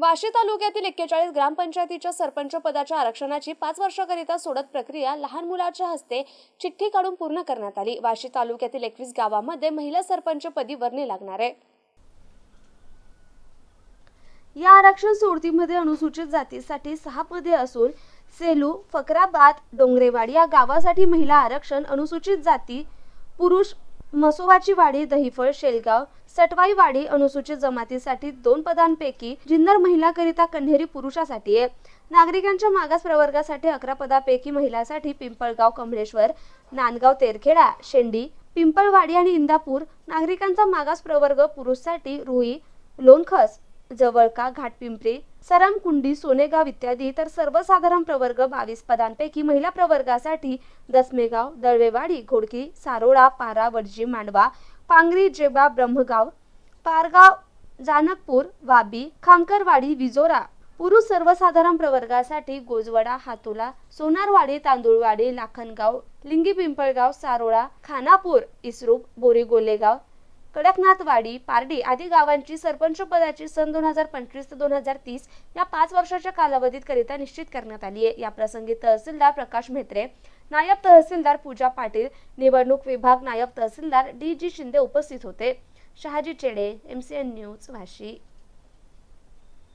वाशी तालुक्यातील एक्केचाळीस ग्रामपंचायतीच्या सरपंच पदाच्या आरक्षणाची पाच वर्षाकरिता सोडत प्रक्रिया लहान मुलाच्या हस्ते चिठ्ठी काढून पूर्ण करण्यात आली. वाशी तालुक्यातील एकवीस गावांमध्ये महिला सरपंच पदी वर्णी लागणार आहे. या आरक्षण सोडतीमध्ये अनुसूचित जातीसाठी सहा पदे असून सेलू फकराबाद डोंगरेवाडी या गावासाठी महिला आरक्षण अनुसूचित जाती पुरुष मसोबाची वाडी दहिफळ शेलगाव सटवाई वाडी अनुसूचित जमातीसाठी दोन पदांपैकी जिन्नर महिलाकरिता कन्हेरी पुरुषासाठी आहे. नागरिकांच्या मागास प्रवर्गासाठी अकरा पदापैकी महिलांसाठी पिंपळगाव कमळेश्वर नांदगाव तेरखेडा शेंडी पिंपळवाडी आणि इंदापूर नागरिकांचा मागास प्रवर्ग पुरुषसाठी रुई लोणखस जवळका घाटपिंपरी सरमकुंडी सोनेगाव इत्यादी तर सर्वसाधारण प्रवर्ग बावीस पदांपैकी महिला प्रवर्गासाठी दसमेगाव दळवेवाडी घोडकी सारोळा पारा वडजी मांडवा पांगरी जेबा ब्रह्मगाव पारगाव जानकपूर वाबी खांकरवाडी विजोरा पुरुष सर्वसाधारण प्रवर्गासाठी गोजवडा हातोला सोनारवाडी तांदूळवाडी लाखनगाव लिंगी पिंपळगाव सारोळा खानापूर इसरूप बोरी गोलेगाव कडकनाथवाडी पारडी आदी गावांची सरपंच पदाची सन दोन हजार पंचवीस ते दोन हजार तीस या पाच वर्षाच्या कालावधीत करिता निश्चित करण्यात आली आहे. या प्रसंगी तहसीलदार प्रकाश म्हेत्रे नायब तहसीलदार पूजा पाटील निवडणूक विभाग नायब तहसीलदार डी जी शिंदे उपस्थित होते. Shahaji Chede M C N news Vashi.